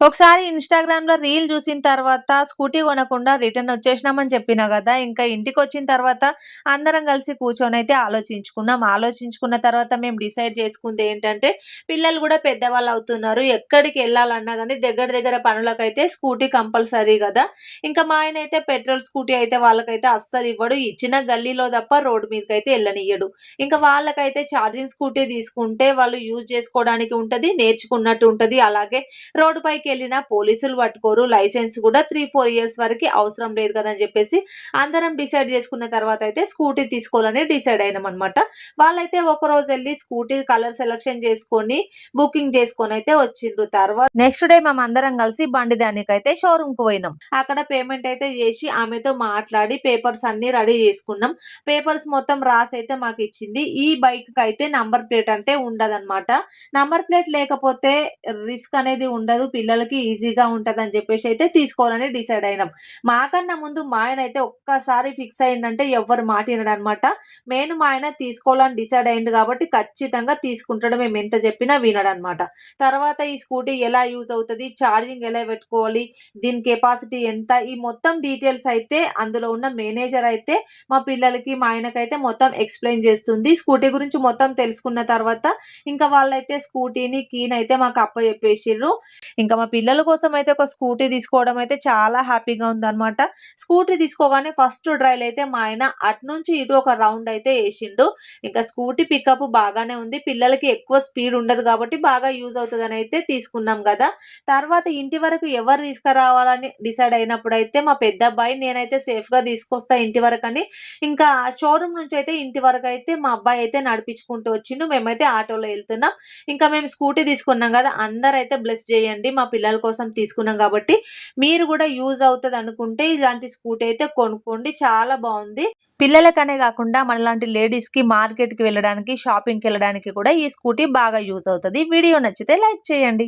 ఒకసారి ఇన్స్టాగ్రామ్లో రీల్ చూసిన తర్వాత స్కూటీ కొనకుండా రిటర్న్ వచ్చేసినామని చెప్పినా కదా ఇంకా ఇంటికి వచ్చిన తర్వాత అందరం కలిసి కూర్చొని అయితే ఆలోచించుకున్నాం. ఆలోచించుకున్న తర్వాత మేము డిసైడ్ చేసుకుంది ఏంటంటే పిల్లలు కూడా పెద్దవాళ్ళు అవుతున్నారు. ఎక్కడికి వెళ్ళాలన్నా కానీ దగ్గర దగ్గర పనులకైతే స్కూటీ కంపల్సరీ కదా. ఇంకా మా ఆయన అయితే పెట్రోల్ స్కూటీ అయితే వాళ్ళకైతే అస్సలు ఇవ్వడు. ఇచ్చిన గల్లీలో తప్ప రోడ్డు మీదకి అయితే వెళ్ళనియ్యడు. ఇంకా వాళ్ళకైతే ఛార్జింగ్ స్కూటీ తీసుకుంటే వాళ్ళు యూజ్ చేసుకోవడానికి ఉంటది నేర్చుకున్నట్టు ఉంటది. అలాగే రోడ్డు పైకి వెళ్ళినా పోలీసులు పట్టుకోరు లైసెన్స్ కూడా త్రీ ఫోర్ ఇయర్స్ వరకు అవసరం లేదు కదా అని చెప్పేసి అందరం డిసైడ్ చేసుకున్న తర్వాత అయితే స్కూటీ తీసుకోవాలని డిసైడ్ అయినాం అనమాట వాళ్ళైతే ఒక రోజు వెళ్ళి స్కూటీ కలర్ సెలెక్షన్ చేసుకొని బుకింగ్ చేసుకొని అయితే వచ్చిండ్రు. తర్వాత నెక్స్ట్ డే మేము అందరం కలిసి బండి దానికి అయితే షోరూమ్కు పోయినాం. అక్కడ పేమెంట్ అయితే చేసి ఆమెతో మాట్లాడి పేపర్స్ అన్ని రెడీ చేసుకున్నాం. పేపర్స్ మొత్తం రాసి అయితే మాకు ఇచ్చింది. ఈ బైక్కి అయితే నంబర్ ప్లేట్ అంటే ఉండదన్నమాట. నంబర్ ప్లేట్ లేకపోతే రిస్క్ అనేది ఉండదు వాళ్ళకి ఈజీగా ఉంటుంది అని చెప్పేసి అయితే తీసుకోవాలని డిసైడ్ అయినాం. మాకన్నా ముందు మా ఆయన అయితే ఒక్కసారి ఫిక్స్ అయిందంటే ఎవరు మాట వినడనమాట. నేను మా ఆయన తీసుకోవాలని డిసైడ్ అయింది కాబట్టి ఖచ్చితంగా తీసుకుంటాడు. మేము ఎంత చెప్పినా వినడు అనమాట తర్వాత ఈ స్కూటీ ఎలా యూజ్ అవుతుంది ఛార్జింగ్ ఎలా పెట్టుకోవాలి దీని కెపాసిటీ ఎంత ఈ మొత్తం డీటెయిల్స్ అయితే అందులో ఉన్న మేనేజర్ అయితే మా పిల్లలకి మా ఆయనకైతే మొత్తం ఎక్స్ప్లెయిన్ చేస్తుంది. స్కూటీ గురించి మొత్తం తెలుసుకున్న తర్వాత ఇంకా వాళ్ళైతే స్కూటీని కీని అయితే మాకు అప్ప చెప్పేసిర్రు ఇంకా మా పిల్లల కోసం అయితే ఒక స్కూటీ తీసుకోవడం అయితే చాలా హ్యాపీగా ఉందన్నమాట. స్కూటీ తీసుకోగానే ఫస్ట్ డ్రైవ్ అయితే మా ఆయన అటు నుంచి ఇటు ఒక రౌండ్ అయితే వేసిండు. ఇంకా స్కూటీ పికప్ బాగానే ఉంది. పిల్లలకి ఎక్కువ స్పీడ్ ఉండదు కాబట్టి బాగా యూజ్ అవుతుందని అయితే తీసుకున్నాం కదా. తర్వాత ఇంటి వరకు ఎవరు తీసుకురావాలని డిసైడ్ అయినప్పుడు అయితే మా పెద్ద అబ్బాయి నేనైతే సేఫ్గా తీసుకొస్తా ఇంటి వరకు అని ఇంకా షోరూమ్ నుంచి అయితే ఇంటి వరకు అయితే మా అబ్బాయి అయితే నడిపించుకుంటూ వచ్చిండు. మేమైతే ఆటోలో వెళ్తున్నాం. ఇంకా మేము స్కూటీ తీసుకున్నాం కదా అందరైతే బ్లెస్ చేయండి. మా పిల్లల పిల్లల కోసం తీసుకున్నాం కాబట్టి మీరు కూడా యూజ్ అవుతుంది అనుకుంటే ఇలాంటి స్కూటీ అయితే కొనుక్కోండి. చాలా బాగుంది. పిల్లలకనే కాకుండా మనలాంటి లేడీస్కి మార్కెట్కి వెళ్ళడానికి షాపింగ్కి వెళ్ళడానికి కూడా ఈ స్కూటీ బాగా యూజ్ అవుతుంది. వీడియో నచ్చితే లైక్ చేయండి.